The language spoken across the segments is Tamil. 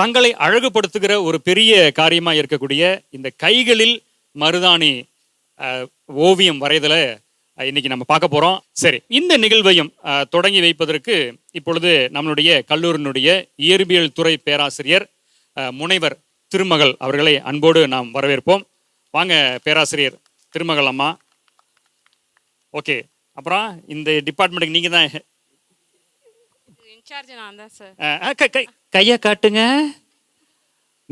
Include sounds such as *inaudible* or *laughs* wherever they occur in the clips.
தங்களை அழகுபடுத்துகிற ஒரு பெரிய காரியமாக இருக்கக்கூடிய இந்த கைகளில் மருதாணி ஓவியம் வரைதல இன்னைக்கு நம்ம பார்க்க போகிறோம் சரி இந்த நிகழ்வையும் தொடங்கி வைப்பதற்கு இப்பொழுது நம்மளுடைய கல்லூரினுடைய இயற்பியல் துறை பேராசிரியர் முனைவர் திருமகள் அவர்களை அன்போடு நாம் வரவேற்போம். வாங்க பேராசிரியர் திருமகள் அம்மா. ஓகே. அப்புறம் இந்த டிபார்ட்மெண்ட்டுக்கு நீங்கள் தான் இன்சார்ஜ் நான் தான் சார் கையை காட்டுங்க.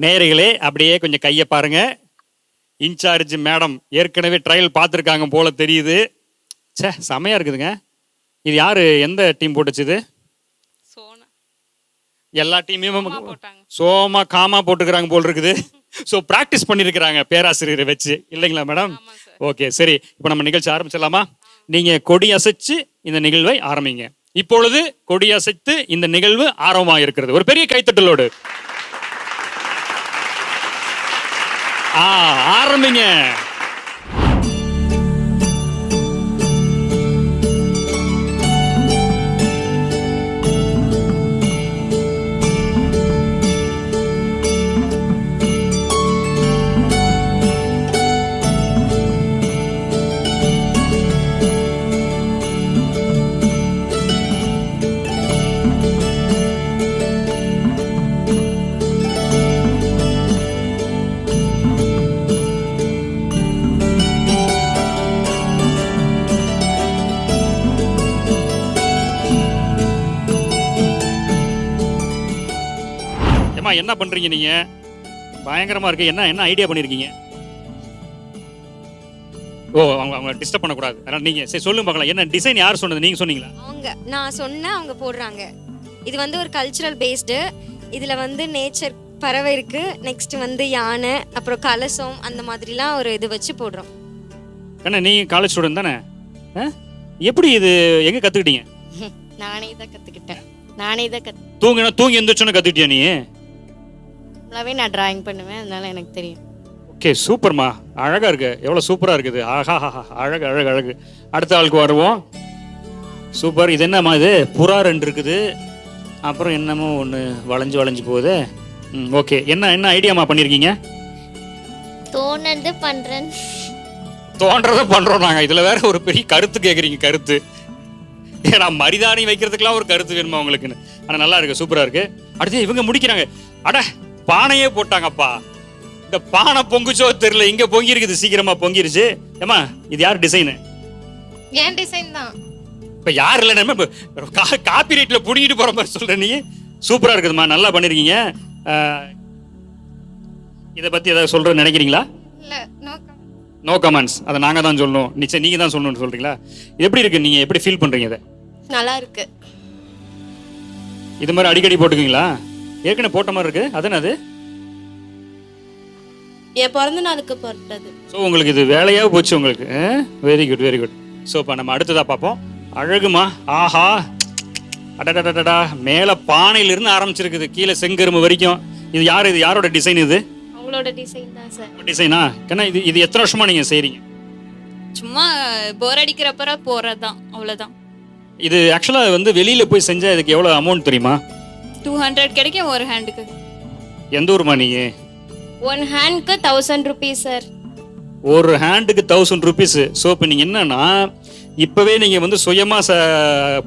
நேயர்களே அப்படியே கொஞ்சம் கையை பாருங்க. இன்சார்ஜ் மேடம் ஏற்கனவே ட்ரையல் பார்த்துருக்காங்க போல தெரியுது. ச்சே செமையா இருக்குதுங்க. இது யாரு எந்த டீம் போட்டுச்சு இது? சோனா. எல்லா டீமையும் சோமா காமா போட்டுக்கிறாங்க போல் இருக்குது. ஸோ ப்ராக்டிஸ் பண்ணியிருக்கிறாங்க பேராசிரியரை வச்சு. இல்லைங்களா மேடம் ஓகே சரி. இப்போ நம்ம நிகழ்ச்சி ஆரம்பிச்சிடலாமா? நீங்க கொடி அசைச்சு இந்த நிகழ்வை ஆரம்பிங்க. இப்பொழுது கொடியசைத்து இந்த நிகழ்வு ஆரம்பமாக இருக்கிறது ஒரு பெரிய கைத்தட்டலோடு. ஆரம்பிங்க. ஏம்மா என்ன பண்றீங்க நீங்க? பயங்கரமா இருக்கு. என்ன என்ன ஐடியா பண்ணிருக்கீங்க? ஓ அவங்க அவங்க டிஸ்டர்ப் பண்ணக்கூடாது. அதனால நீங்க சரி சொல்லுங்க பார்க்கலாம். என்ன டிசைன் யார் சொன்னது? நீங்க சொன்னீங்களா? அவங்க நான் சொன்னேன் அவங்க போடுறாங்க. இது வந்து ஒரு கல்ச்சுரல் பேஸ்டு இதில் வந்து நேச்சர் பறவை இருக்கு. நெக்ஸ்ட் வந்து யானை அப்புறம் கலசம் அந்த மாதிரிலாம் ஒரு இது வச்சு போடுறோம். கண்ணா நீங்க காலேஜ் ஸ்டூடெண்ட் தானே? ஆ? எப்படி இது எங்க கத்துக்கிட்டீங்க? *laughs* நானே தான் கற்றுக்கிட்டேன் நானே தான் கற்று தூங்கினா தூங்கி எந்திரிச்சோன்னு கத்துக்கிட்டியா நீ? ஃபுல்லாகவே நான் டிராயிங் பண்ணுவேன் அதனால எனக்கு தெரியும். ஓகே சூப்பர்மா அழகா இருக்கு. எவ்வளவு சூப்பரா இருக்குது? ஆஹா ஆஹா, அழகு அழகு அழகு. அடுத்த ஆளுக்கு வருவோம். சூப்பர் இது என்னம்மா இது? புறா ரெண்டு இருக்குது. அப்புறம் என்னமோ ஒன்று வளைஞ்சு வளைஞ்சு போகுது. ம் ஓகே என்ன என்ன ஐடியாமா பண்ணியிருக்கீங்க தோணுது பண்ணுறேன் தோன்றதை பண்றோம் நாங்க. இதுல வேற ஒரு பெரிய கருத்து கேக்குறீங்க கருத்து. ஏன்னா மரிதாணி வைக்கிறதுக்கெல்லாம் ஒரு கருத்து வேணுமா உங்களுக்குன்னு. ஆனா நல்லா இருக்கு. சூப்பரா இருக்கு. அடுத்து இவங்க முடிக்கிறாங்க. அட பானையே போட்டாங்கப்பா. இந்த பானை பொங்குச்சோ தெரியல இங்க பொங்கி இருக்குது சீக்கிரமா பொங்கிருச்சு. ஏமா இது யார் டிசைனு ஏன் டிசைன் தான். இப்ப யார் இல்ல நம்ம காப்பி ரேட்ல புடிங்கிட்டு போற மாதிரி சொல்ற நீ. சூப்பரா இருக்குதுமா நல்லா பண்ணிருக்கீங்க. இதை பத்தி ஏதாவது சொல்ற நினைக்கிறீங்களா? நோ கமெண்ட்ஸ் அதை நாங்க தான் சொல்லணும். நிச்சயம் நீங்க தான் சொல்லணும்னு சொல்றீங்களா? எப்படி இருக்கு நீங்க எப்படி ஃபீல் பண்றீங்க இதை? நல்லா இருக்கு. இது மாதிரி அடிக்கடி போட்டுக்குவீங்களா? ஏற்கனவே போட்ட மாதிரி இருக்கு. அது என்னது? என் பிறந்த நாளுக்கு போட்டது. ஸோ உங்களுக்கு இது வேலையா போச்சு உங்களுக்கு? Very good very good so இப்போ நம்ம அடுத்ததா பார்ப்போம். அழகுமா? ஆஹா. அடடடடடா. மேலே பானையிலிருந்து ஆரம்பிச்சிருக்குது. கீழே செங்கரும்பு வரைக்கும். இது யார்? இது யாரோட டிசைன் இது? அவங்களோட டிசைன் தான் சார். டிசைனா ஏன்னா இது இது எத்தனை வருஷமா நீங்க செய்றீங்க? சும்மா போர் அடிக்கிறப்பற போறது தான் அவ்வளவுதான். இது ஆக்சுவலா வந்து வெளியில போய் செஞ்சா இதுக்கு எவ்வளவு அமௌண்ட் தெரியுமா? டூ ஹண்ட்ரட் கிடைக்கும் ஒரு ஹேண்டுக்கு எந்த ஊருமா நீங்க? ஒன் ஹேண்ட்க்கு தௌசண்ட் ருபீஸ் சார் ஒரு ஹேண்டுக்கு தௌசண்ட் ருபீஸ் ஸோ இப்போ நீங்கள் என்னன்னா இப்போவே நீங்கள் வந்து சுயமாக ச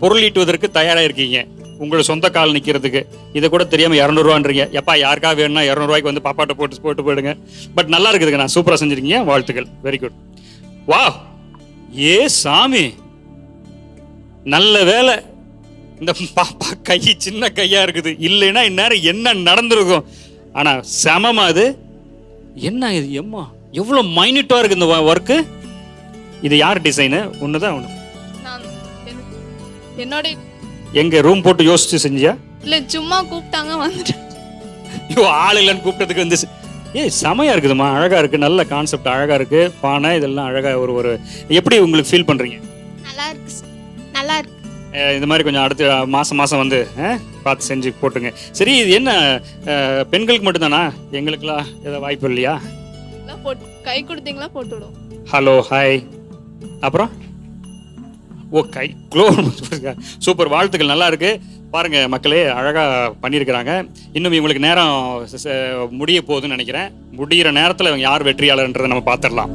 பொருள் ஈட்டுவதற்கு தயாராக இருக்கீங்க உங்களோட சொந்த கால் நிற்கிறதுக்கு இதை கூட தெரியாமல் இரநூறுவான்றீங்க. எப்பா யாருக்கா வேணும்னா இரநூறுவாய்க்கு வந்து பாப்பாட்ட போட்டு போட்டு போயிடுங்க. பட் நல்லா இருக்குதுங்க நான் சூப்பராக செஞ்சிருக்கீங்க. வாழ்த்துக்கள். வெரி குட் வா ஏ சாமி. நல்ல வேலை. இந்த பாப்பா கை சின்ன கையா இருக்குது. இல்லைன்னா இந்நேரம் என்ன நடந்திருக்கும்? ஆனா செமமா அது. என்ன இது எம்மா? எவ்வளவு மைனியூட்டா இருக்கு இந்த ஒர்க்கு இது யார் டிசைனு ஒண்ணுதான் ஒண்ணு. நான் என்னோட எங்க ரூம் போட்டு யோசிச்சு செஞ்சியா? இல்ல சும்மா கூப்பிட்டாங்க வந்துட்டேன் ஐயோ ஆள் இல்லைன்னு கூப்பிட்டதுக்கு வந்து ஏய் செமையா இருக்குதுமா அழகா இருக்கு. நல்ல கான்செப்ட் அழகா இருக்கு. பானை இதெல்லாம் அழகா ஒரு ஒரு எப்படி உங்களுக்கு ஃபீல் பண்றீங்க? நல்லா இருக்கு. நல்லா இருக்கு. இந்த மாதிரி கொஞ்சம் அடுத்த மாசம் மாசம் வந்து பார்த்து செஞ்சு போட்டுங்க. சரி இது என்ன பெண்களுக்கு மட்டும்தானா? எங்களுக்குலாம் ஏதாவது வாய்ப்பு இல்லையா? கை கொடுத்தீங்களா போட்டு விடுவோம் ஹலோ ஹாய் அப்புறம்? ஓ கை க்ளோ சூப்பர் *laughs* வாழ்த்துக்கள் நல்லா இருக்கு. பாருங்க மக்களே அழகா பண்ணியிருக்கிறாங்க. இன்னும் இவங்களுக்கு நேரம் முடிய போகுதுன்னு நினைக்கிறேன். முடியிற நேரத்தில் இவங்க யார் வெற்றியாளர்ன்றதை நம்ம பார்த்துடலாம்.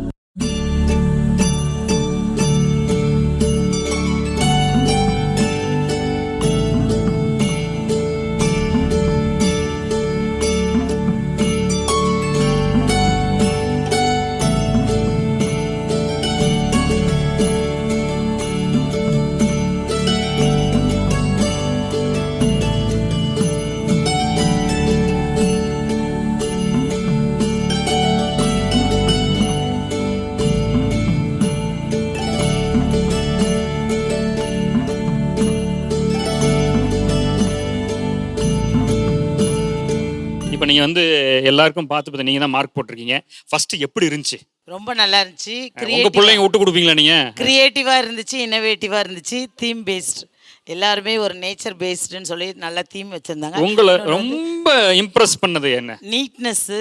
வந்து எல்லாருக்கும் பார்த்து பார்த்து நீங்க தான் மார்க் போட்டிருக்கீங்க. ஃபர்ஸ்ட் எப்படி இருந்துச்சு? ரொம்ப நல்லா இருந்துச்சு. உங்க பிள்ளைங்க விட்டு கொடுப்பீங்களா நீங்க? கிரியேட்டிவாக இருந்துச்சு இன்னோவேட்டிவாக இருந்துச்சு தீம் பேஸ்ட் எல்லாருமே ஒரு நேச்சர் பேஸ்டுன்னு சொல்லி நல்ல தீம் வச்சுருந்தாங்க. உங்களை ரொம்ப இம்ப்ரெஸ் பண்ணது என்ன? நீட்னஸ்ஸு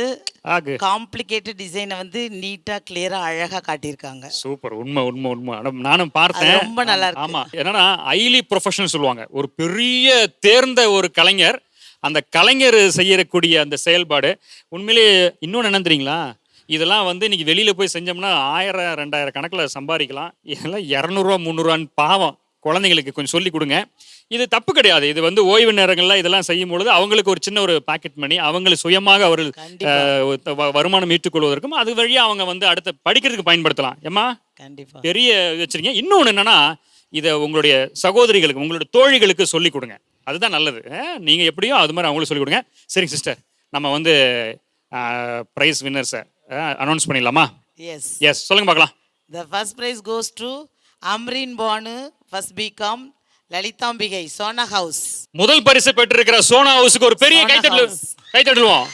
ஆகு. காம்ப்ளிகேட்டட் டிசைனை வந்து நீட்டாக கிளியராக அழகாக காட்டியிருக்காங்க. சூப்பர் உண்மை உண்மை உண்மை. நானும் பார்த்தேன். ரொம்ப நல்லா இருக்கு. ஆமா. என்னன்னா ஹைலி ப்ரொஃபஷனல் சொல்லுவாங்க. ஒரு பெரிய தேர்ந்த ஒரு கலைஞர் அந்த கலைஞர் செய்யக்கூடிய அந்த செயல்பாடு உண்மையிலேயே இன்னொன்று என்ன தெரியுங்களா? இதெல்லாம் வந்து இன்னைக்கு வெளியில போய் செஞ்சோம்னா ஆயிரம் ரெண்டாயிரம் கணக்கில் சம்பாதிக்கலாம். இதெல்லாம் இரநூறுவா முந்நூறுவான்னு பாவம். குழந்தைங்களுக்கு கொஞ்சம் சொல்லி கொடுங்க. இது தப்பு கிடையாது. இது வந்து ஓய்வு நேரங்கள்ல இதெல்லாம் செய்யும் பொழுது அவங்களுக்கு ஒரு சின்ன ஒரு பாக்கெட் மணி அவங்களை சுயமாக அவர்கள் வருமானம் ஈட்டுக் கொள்வதற்கும் அது வழியா அவங்க வந்து அடுத்த படிக்கிறதுக்கு பயன்படுத்தலாம். ஏமா பெரிய வச்சிருக்கீங்க. இன்னொன்று என்னன்னா இதை உங்களுடைய சகோதரிகளுக்கு உங்களுடைய தோழிகளுக்கு சொல்லிக் கொடுங்க. அதுதான் நல்லது. அஹ், நீங்க எப்படியோ அது மாதிரி அவங்களுக்கு சொல்லிக் கொடுங்க. சரிங்க சிஸ்டர் நம்ம வந்து ப்ரைஸ் வின்னர்ஸை அனௌன்ஸ் பண்ணிடலாமா? எஸ் எஸ் சொல்லுங்க பார்க்கலாம். The first prize goes to Amreen Banu first BCom Lalithambigai Sona house முதல் பரிசு பெற்றிருக்கிற சோனா ஹவுஸுக்கு ஒரு பெரிய கைத்தட்டல். கைத்தட்டலுவோம்.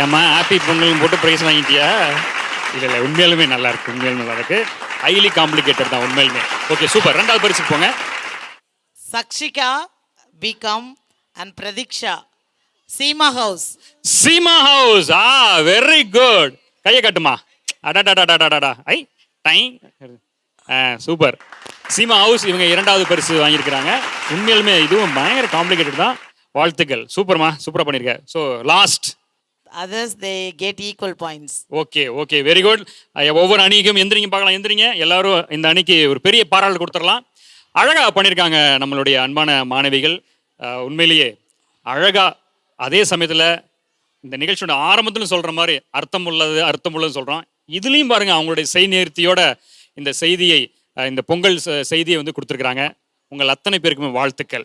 ஏம்மா ஹாப்பி பொங்கல் போட்டு ப்ரைஸ் வாங்கிட்டியா? இல்லை இல்லை உண்மையாலுமே நல்லா இருக்கு. உண்மையாலுமே நல்லா இருக்கு. ஹைலி காம்ப்ளிகேட்டட் தான் உண்மையிலுமே. ஓகே சூப்பர் ரெண்டாவது பரிசுக்கு போங்க. Sakshika BCom and Pratheeksha Seema house Seema house ah very good கையை காட்டுமா. அடாடாடாடாடாடா ஐ டைம் சூப்பர் சீமா ஹவுஸ் இவங்க இரண்டாவது பரிசு வாங்கியிருக்கிறாங்க. உண்மையிலுமே இதுவும் பயங்கர காம்ப்ளிகேட்டட் தான். வாழ்த்துக்கள். சூப்பர்மா சூப்பராக பண்ணியிருக்க so last others they get equal points. Okay okay very good ஒவ்வொரு அணிக்கும் எந்திரிங்க பார்க்கலாம். எந்திரிங்க. எல்லாரும் இந்த அணிக்கு ஒரு பெரிய பாராட்டு கொடுத்துடலாம். அழகாக பண்ணியிருக்காங்க நம்மளுடைய அன்பான மாணவிகள். உண்மையிலேயே அழகாக அதே சமயத்தில் இந்த நிகழ்ச்சியோட ஆரம்பத்தில் சொல்கிற மாதிரி அர்த்தம் உள்ளது அர்த்தம் உள்ளதுன்னு சொல்கிறோம் இதுலேயும் பாருங்கள் அவங்களுடைய செய் நேர்த்தியோட இந்த செய்தியை இந்த பொங்கல் செய்தியை வந்து கொடுத்துருக்குறாங்க. உங்கள் அத்தனை பேருக்குமே வாழ்த்துக்கள்.